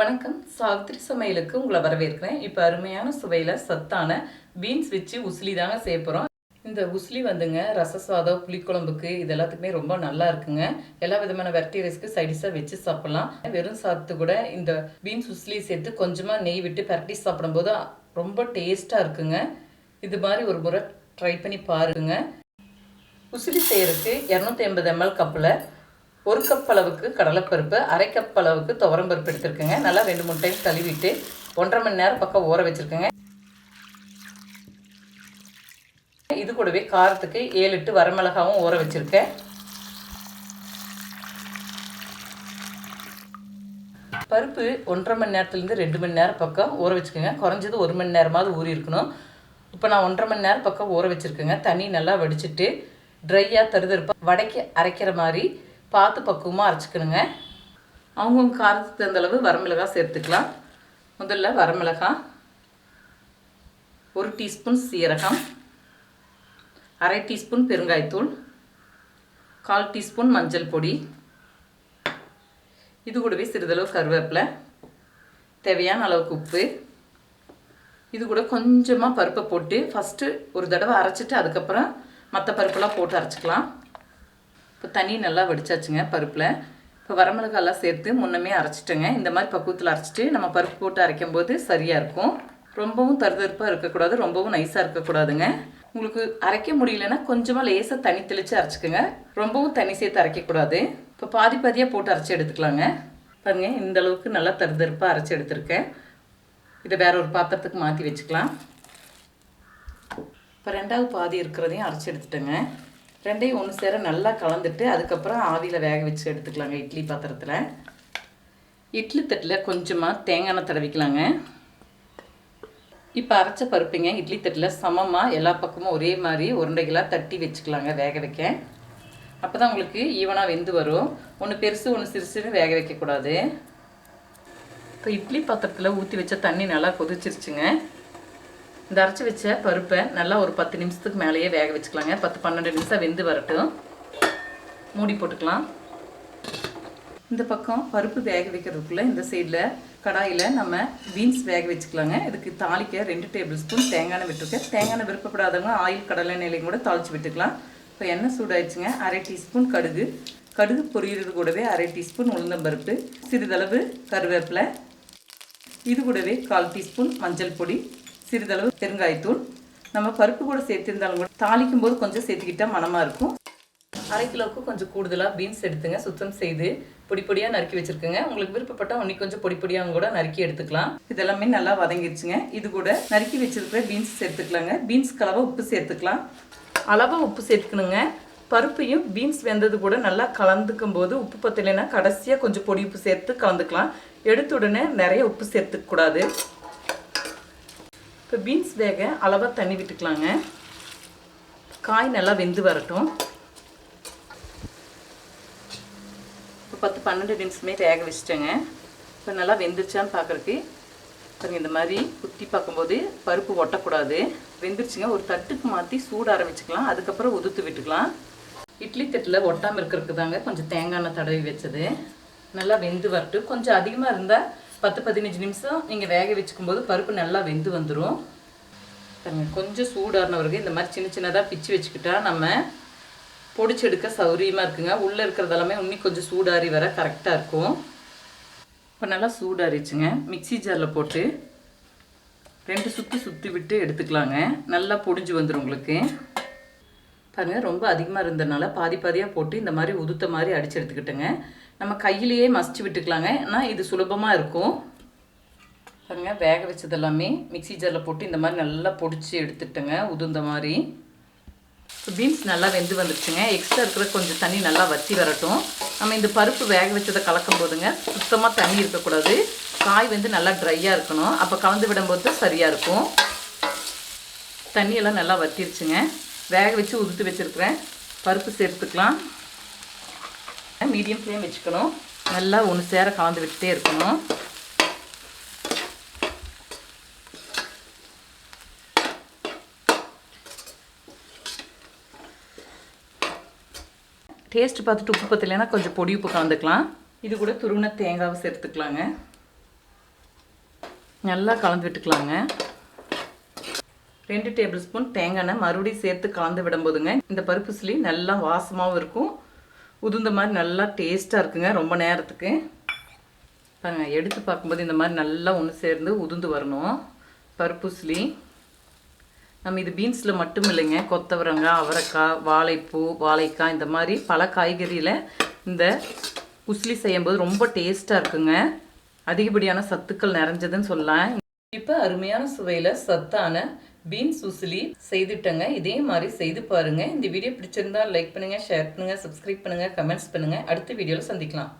வணக்கம். சாவித்திரி சமையலுக்கு உங்களை வரவேற்கிறேன். இப்போ அருமையான சுவையில் சத்தான பீன்ஸ் வச்சு உசிலி தாங்க செய்ய போகிறோம் இந்த உசிலி வந்துங்க ரச சாதம் புளிக்குழம்புக்கு இது எல்லாத்துக்குமே ரொம்ப நல்லா இருக்குங்க. எல்லா விதமான வெரைட்டி ரைஸ்க்கு சைடிஷாக வச்சு சாப்பிட்லாம். வெறும் சாதத்து கூட இந்த பீன்ஸ் உசிலி சேர்த்து கொஞ்சமாக நெய் விட்டு பரட்டி சாப்பிடும்போது ரொம்ப டேஸ்ட்டாக இருக்குங்க. இது மாதிரி ஒரு முறை ட்ரை பண்ணி பாருங்க. உசிலி செய்கிறதுக்கு இரநூத்தி ஐம்பது எம்எல் கப்பில் ஒரு கப் அளவுக்கு கடலைப்பருப்பு அரை கப் அளவுக்கு துவரம்பருப்பு எடுத்துருக்கேங்க. நல்லா ரெண்டு மூணு டைம் கழுவிட்டு ஒன்றரை மணி நேரம் பக்கம் ஊற வச்சுருக்கேங்க. இது கூடவே காரத்துக்கு ஏழு எட்டு வரமிளகாவும் ஊற வச்சுருக்கேன். பருப்பு ஒன்றரை மணி நேரத்துலேருந்து ரெண்டு மணி நேரம் பக்கம் ஊற வச்சுக்கோங்க. குறைஞ்சது ஒரு மணி நேரமாவது ஊறி இருக்கணும். இப்போ நான் ஒன்றரை மணி நேரம் பக்கம் ஊற வச்சுருக்கேங்க. தண்ணி நல்லா வடிச்சிட்டு ட்ரையாக தருதருப்பாக வடைக்கு அரைக்கிற மாதிரி பார்த்து பக்குவமாக அரைச்சிக்கணுங்க. அவங்கவுங்க காரத்துக்கு தகுந்தளவு வரமிளகா வரமிளகாய் சேர்த்துக்கலாம். முதல்ல வரமிளகாய் ஒரு டீஸ்பூன் சீரகம் அரை டீஸ்பூன் பெருங்காயத்தூள் கால் டீஸ்பூன் மஞ்சள் பொடி. இது கூடவே சிறிதளவு கருவேப்பிலை தேவையான அளவுக்கு உப்பு. இது கூட கொஞ்சமாக பருப்பை போட்டு ஃபஸ்ட்டு ஒரு தடவை அரைச்சிட்டு அதுக்கப்புறம் மற்ற பருப்பெல்லாம் போட்டு அரைச்சிக்கலாம். இப்போ தண்ணி நல்லா வடிச்சாச்சுங்க பருப்பில். இப்போ வரமிளகாலாம் சேர்த்து முன்னமே அரைச்சிட்டேங்க. இந்த மாதிரி பக்குவத்தில் அரைச்சிட்டு நம்ம பருப்பு போட்டு அரைக்கும் போது சரியாக இருக்கும். ரொம்பவும் தருதருப்பாக இருக்கக்கூடாது ரொம்பவும் நைஸாக இருக்கக்கூடாதுங்க. உங்களுக்கு அரைக்க முடியலன்னா கொஞ்சமாக லேசாக தண்ணி தெளித்து அரைச்சிக்கோங்க. ரொம்பவும் தண்ணி சேர்த்து அரைக்கக்கூடாது. இப்போ பாதி பாதியாக போட்டு அரைச்சி எடுத்துக்கலாங்க. பாருங்க இந்த அளவுக்கு நல்லா தருதருப்பாக அரைச்சி எடுத்திருக்கேன். இதை வேற ஒரு பாத்திரத்துக்கு மாற்றி வச்சுக்கலாம். இப்போ ரெண்டாவது பாதி இருக்கிறதையும் அரைச்சி எடுத்துட்டேங்க. ரெண்டையும் ஒன்று சேர நல்லா கலந்துட்டு அதுக்கப்புறம் ஆவியில் வேக வச்சு எடுத்துக்கலாங்க இட்லி பாத்திரத்தில். இட்லி தட்டில் கொஞ்சமாக தேங்காய் எண்ணெய் தடவிக்கலாங்க. இப்போ அரைச்ச பருப்புங்க இட்லி தட்டில் சமமாக எல்லா பக்கமும் ஒரே மாதிரி உருண்டைகளாக தட்டி வச்சுக்கலாங்க வேக வைக்க. அப்போ தான் உங்களுக்கு ஈவனாக வெந்து வரும். ஒன்று பெருசு ஒன்று சிறுசுன்னு வேக வைக்கக்கூடாது. இப்போ இட்லி பாத்திரத்தில் ஊற்றி வச்ச தண்ணி நல்லா கொதிச்சிருச்சுங்க. இந்த அரைச்சி வச்ச பருப்பை நல்லா ஒரு பத்து நிமிஷத்துக்கு மேலேயே வேக வச்சுக்கலாங்க. பத்து பன்னெண்டு நிமிஷம் வெந்து வரட்டும். மூடி போட்டுக்கலாம். இந்த பக்கம் பருப்பு வேக வைக்கிறதுக்குள்ளே இந்த சைடில் கடாயில் நம்ம பீன்ஸ் வேக வச்சுக்கலாங்க. இதுக்கு தாளிக்க ரெண்டு டேபிள் ஸ்பூன் தேங்காய் விட்டுருக்கேன். தேங்காய் விருப்பப்படாதவங்க ஆயில் கடலை நிலையும் கூட தாளித்து விட்டுக்கலாம். இப்போ எண்ணெய் சூடாயிடுச்சுங்க. அரை டீஸ்பூன் கடுகு. கடுகு பொரியறது கூடவே அரை டீஸ்பூன் உளுந்தம்பருப்பு சிறிதளவு கருவேப்பிலை. இது கூடவே கால் டீஸ்பூன் மஞ்சள் பொடி. சிறிதளவு பெருங்காயத்தூள் நம்ம பருப்பு கூட சேர்த்திருந்தாலும் கூட தாளிக்கும் போது கொஞ்சம் சேர்த்துக்கிட்டால் மனமாக இருக்கும். அரை கிலோவுக்கு கொஞ்சம் கூடுதலாக பீன்ஸ் எடுத்துங்க. சுத்தம் செய்து பொடி பொடியாக நறுக்கி வச்சுருக்குங்க. உங்களுக்கு விருப்பப்பட்டால் இன்னும் கொஞ்சம் பொடி பொடியாக கூட நறுக்கி எடுத்துக்கலாம். இதெல்லாமே நல்லா வதங்கிடுச்சுங்க இது கூட நறுக்கி வச்சிருக்கிற பீன்ஸ் சேர்த்துக்கலாங்க. பீன்ஸ் கலவை உப்பு சேர்த்துக்கலாம். அளவாக உப்பு சேர்த்துக்கணுங்க. பருப்பையும் பீன்ஸ் வெந்தது கூட நல்லா கலந்துக்கும் போது உப்பு பத்தலைன்னா கடைசியாக கொஞ்சம் பொடி உப்பு சேர்த்து கலந்துக்கலாம். எடுத்த உடனே நிறைய உப்பு சேர்த்துக்கூடாது இப்போ பீன்ஸ் வேக அளவாக தண்ணி விட்டுக்கலாங்க. காய் நல்லா வெந்து வரட்டும். இப்போ பத்து பன்னெண்டு பீன்ஸுமே வேக வச்சுட்டேங்க. இப்போ நல்லா வெந்துருச்சான்னு பார்க்குறக்கு பாருங்க இந்த மாதிரி குத்தி பார்க்கும்போது பருப்பு ஒட்டக்கூடாது. வெந்துருச்சுங்க. ஒரு தட்டுக்கு மாற்றி சூட ஆரம்பிச்சுக்கலாம். அதுக்கப்புறம் உதுத்து விட்டுக்கலாம். இட்லி தட்டில் ஒட்டாமல் இருக்கிறதுக்கு தாங்க கொஞ்சம் தேங்காய் எண்ணெய் தடவி வச்சது. நல்லா வெந்து வரட்டும். கொஞ்சம் அதிகமாக இருந்தால் பத்து பதினஞ்சு நிமிஷம் நீங்கள் வேக வச்சுக்கும் போது பருப்பு நல்லா வெந்து வந்துடும் பாருங்க கொஞ்சம் சூடானவருக்கு பிறகு இந்த மாதிரி சின்ன சின்னதாக பிச்சு வச்சுக்கிட்டா நம்ம பொடிச்செடுக்க சௌரியமாக இருக்குங்க. உள்ளே இருக்கிறதெல்லாமே இன்னும் கொஞ்சம் சூடாரி வர கரெக்டாக இருக்கும். இப்போ நல்லா சூடாரிச்சுங்க மிக்ஸி ஜாரில் போட்டு ரெண்டு சுற்றி சுற்றி விட்டு எடுத்துக்கலாங்க. நல்லா பொடிஞ்சு வந்துடும் உங்களுக்கு. பாருங்கள் ரொம்ப அதிகமாக இருந்ததுனால பாதி பாதியாக போட்டு இந்த மாதிரி உதுத்த மாதிரி அடித்து எடுத்துக்கிட்டேங்க. நம்ம கையிலேயே மசிச்சு விட்டுக்கலாங்க. ஏன்னா இது சுலபமாக இருக்கும். பாருங்க வேக வச்சது எல்லாமே மிக்ஸி ஜாரில் போட்டு இந்த மாதிரி நல்லா பொடிச்சு எடுத்துட்டேங்க உதுந்த மாதிரி. இப்போ பீன்ஸ் நல்லா வெந்து வந்துடுச்சுங்க எக்ஸ்ட்ரா இருக்கிற கொஞ்சம் தண்ணி நல்லா வற்றி வரட்டும். நம்ம இந்த பருப்பு வேக வச்சதை கலக்கும் போதுங்க. சுத்தமாக தண்ணி இருக்கக்கூடாது. காய் வந்து நல்லா ட்ரையாக இருக்கணும். அப்போ கலந்து விடும்போது தான் சரியாக இருக்கும் தண்ணியெல்லாம் நல்லா வற்றிருச்சுங்க வேக வச்சு உதுத்து வச்சுருக்கிறேன். பருப்பு சேர்த்துக்கலாம். மீடியம் ஃப்ளேம் வச்சுக்கணும். நல்லா ஒன்று சேர கலந்து விட்டுட்டே இருக்கணும். டேஸ்ட் பார்த்துட்டு உப்பு பத்தலைன்னா கொஞ்சம் பொடி உப்பு கலந்துக்கலாம். இது கூட துருவின தேங்காவை சேர்த்துக்கலாங்க. நல்லா கலந்து விட்டுக்கலாங்க. ரெண்டு டேபிள் ஸ்பூன் தேங்காய் எண்ணெய் மறுபடியும் சேர்த்து கலந்து விடும்போதுங்க இந்த பருப்பு சிலி நல்லா வாசமாகவும் இருக்கும். உதுந்த மாதிரி நல்லா டேஸ்ட்டாக இருக்குங்க ரொம்ப நேரத்துக்கு. பாருங்கள் எடுத்து பார்க்கும்போது இந்த மாதிரி நல்லா ஒன்று சேர்ந்து உதுந்து வரணும். பருப்பு சிலி நம்ம இது பீன்ஸில் மட்டும் இல்லைங்க கொத்தவரங்காய் அவரைக்காய் வாழைப்பூ வாழைக்காய் இந்த மாதிரி பல காய்கறியில் இந்த உஸ்லி செய்யும்போது ரொம்ப டேஸ்ட்டாக இருக்குங்க. அதிகப்படியான சத்துக்கள் நிறைஞ்சதுன்னு சொல்லலாம். இப்போ அருமையான சுவையில் சத்தான பீன்ஸ் உசிலி செய்துட்டேங்க. இதே மாதிரி செய்து பாருங்கள் இந்த வீடியோ பிடிச்சிருந்தா லைக் பண்ணுங்கள் ஷேர் பண்ணுங்கள் சப்ஸ்கிரைப் பண்ணுங்கள் கமெண்ட்ஸ் பண்ணுங்கள் அடுத்த வீடியோவில் சந்திக்கலாம்.